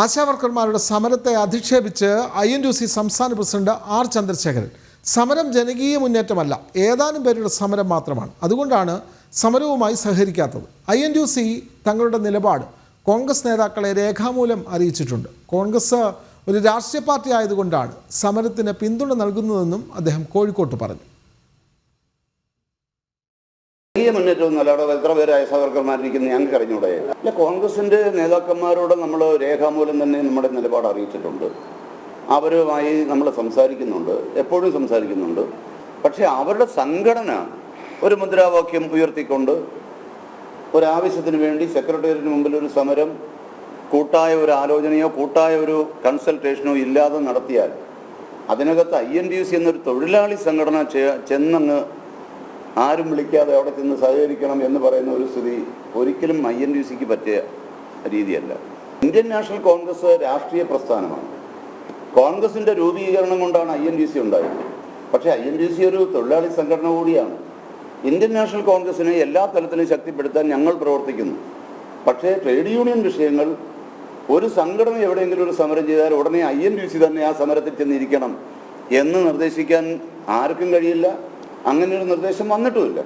ആശാവർക്കർമാരുടെ സമരത്തെ അധിക്ഷേപിച്ച് I N U C സംസ്ഥാന പ്രസിഡന്റ് ആർ ചന്ദ്രശേഖരൻ. സമരം ജനകീയ മുന്നേറ്റമല്ല ഏതാനും പേരുടെ സമരം മാത്രമാണ്. അതുകൊണ്ടാണ് സമരവുമായി സഹകരിക്കാത്തത്. ഐ എൻ യു സി തങ്ങളുടെ നിലപാട് കോൺഗ്രസ് നേതാക്കളെ രേഖാമൂലം അറിയിച്ചിട്ടുണ്ട്. കോൺഗ്രസ് ഒരു രാഷ്ട്രീയ പാർട്ടി ആയതുകൊണ്ടാണ് സമരത്തിന് പിന്തുണ നൽകുന്നതെന്നും അദ്ദേഹം കോഴിക്കോട്ട് പറഞ്ഞു. വലിയ നല്ല അവിടെ എത്ര പേരായ സവർക്കർമാരിരിക്കുന്ന ഞങ്ങൾക്ക് അറിഞ്ഞൂടെ. അല്ല കോൺഗ്രസിന്റെ നേതാക്കന്മാരോട് നമ്മൾ രേഖാമൂലം തന്നെ നമ്മുടെ നിലപാട് അറിയിച്ചിട്ടുണ്ട്. അവരുമായി നമ്മൾ സംസാരിക്കുന്നുണ്ട്. എപ്പോഴും സംസാരിക്കുന്നുണ്ട്. പക്ഷേ അവരുടെ സംഘടന ഒരു മുദ്രാവാക്യം ഉയർത്തിക്കൊണ്ട് ഒരാവശ്യത്തിന് വേണ്ടി സെക്രട്ടേറിയറ്റിന് മുമ്പിൽ ഒരു സമരം കൂട്ടായ ഒരു ആലോചനയോ കൂട്ടായ ഒരു കൺസൾട്ടേഷനോ ഇല്ലാതെ നടത്തിയാൽ അതിനകത്ത് I N D U C എന്നൊരു തൊഴിലാളി സംഘടന ചെന്നങ്ങ് ആരും വിളിക്കാതെ അവിടെ ചെന്ന് സഹകരിക്കണം എന്ന് പറയുന്ന ഒരു സ്ഥിതി ഒരിക്കലും ഐ എൻ ഡി സിക്ക് പറ്റിയ രീതിയല്ല. ഇന്ത്യൻ നാഷണൽ കോൺഗ്രസ് രാഷ്ട്രീയ പ്രസ്ഥാനമാണ്. കോൺഗ്രസിന്റെ രൂപീകരണം കൊണ്ടാണ് ഐ എൻ ഡി സി ഉണ്ടായത്. പക്ഷേ ഐ എൻ ഡി സി ഒരു തൊഴിലാളി സംഘടന കൂടിയാണ്. ഇന്ത്യൻ നാഷണൽ കോൺഗ്രസിനെ എല്ലാ തലത്തിലും ശക്തിപ്പെടുത്താൻ ഞങ്ങൾ പ്രവർത്തിക്കുന്നു. പക്ഷേ ട്രേഡ് യൂണിയൻ വിഷയങ്ങൾ ഒരു സംഘടന എവിടെയെങ്കിലും ഒരു സമരം ചെയ്താൽ ഉടനെ ഐ എൻ ഡി സി തന്നെ ആ സമരത്തിൽ ചെന്നിരിക്കണം എന്ന് നിർദ്ദേശിക്കാൻ ആർക്കും കഴിയില്ല. അങ്ങനെ ഒരു നിർദ്ദേശം വന്നിട്ടുമില്ല.